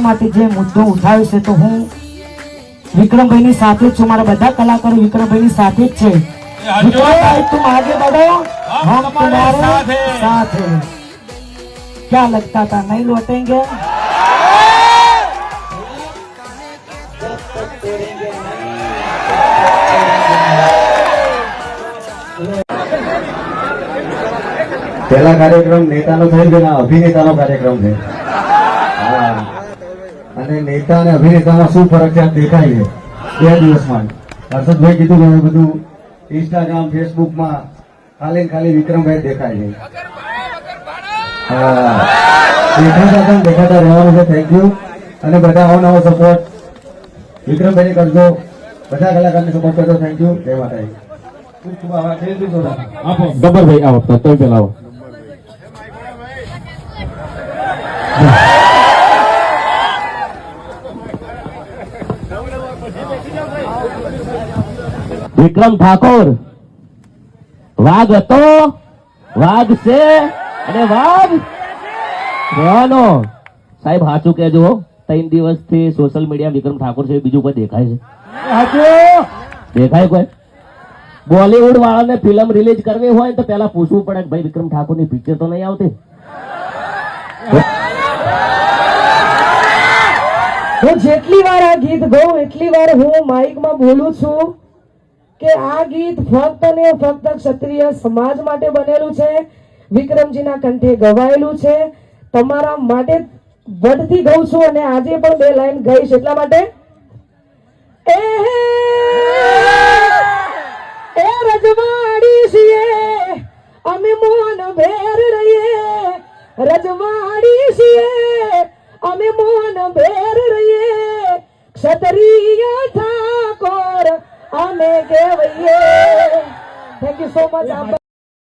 માટે જે મુદ્દો ઉઠાવ્યો છે તો હું વિક્રમભાઈની સાથે જ છું મારા બધા કલાકારો વિક્રમભાઈની સાથે જ છે વિક્રમભાઈ तुम आगे बढ़ो हम तुम्हारे साथ हैं क्या लगता था नहीं लौटेंगे પહેલા કાર્યક્રમ નેતાનો થયો છે ને આ અભિનેતાનો કાર્યક્રમ છે હા અને નેતા અને અભિનેતામાં શું ફરક છે દેખાય છે. બે દિવસમાં હર્ષદભાઈ કીધું કે બધું ઇન્સ્ટાગ્રામ ફેસબુકમાં ખાલી ખાલી વિક્રમભાઈ દેખાય છે. હા. દેખાતા હતા દેખાતા રહેવાનું છે થેન્ક યુ અને બધા અવનવો સપોર્ટ વિક્રમભાઈને કરજો. બધા કલાકારને સપોર્ટ કરજો થેન્ક યુ જય માતાજી. ગબ્બરભાઈ આવો તો તમે પેલા આવો. વિક્રમ ઠાકોર. વાઘ હતો વાઘ છે અને વાઘ રહેવાનો. સાહેબ સાચું કેજો ત્રણ દિવસથી સોશિયલ મીડિયા વિક્રમ ઠાકોર છે બીજું કોઈ દેખાય છે? દેખાય કોઈ? બોલીવુડ વાળાને ફિલ્મ રિલીઝ કરવી હોય તો પેલા પૂછવું પડે કે ભાઈ વિક્રમ ઠાકોરની પિક્ચર તો નહીં આવતી? જેટલી વાર આ ગીત ગાઉં, એટલી વાર હું માઇકમાં બોલું છું કે આ ગીત ફક્ત ને ફક્ત ક્ષત્રિય સમાજ માટે બનેલું છે. વિક્રમજીના કંઠે ગવાયેલું છે. તમારા માટે વડથી ગઉં છું અને આજે પણ બે લાઈન ગઈશ. એટલા માટે? એ રજવાડી છીએ અમે મોન ભેર રહીએ. રજવાડી છીએ અમે મોન ભેર રહીએ. ઠાકોર અમે કહેવાઈએ થેન્ક યુ સો મચ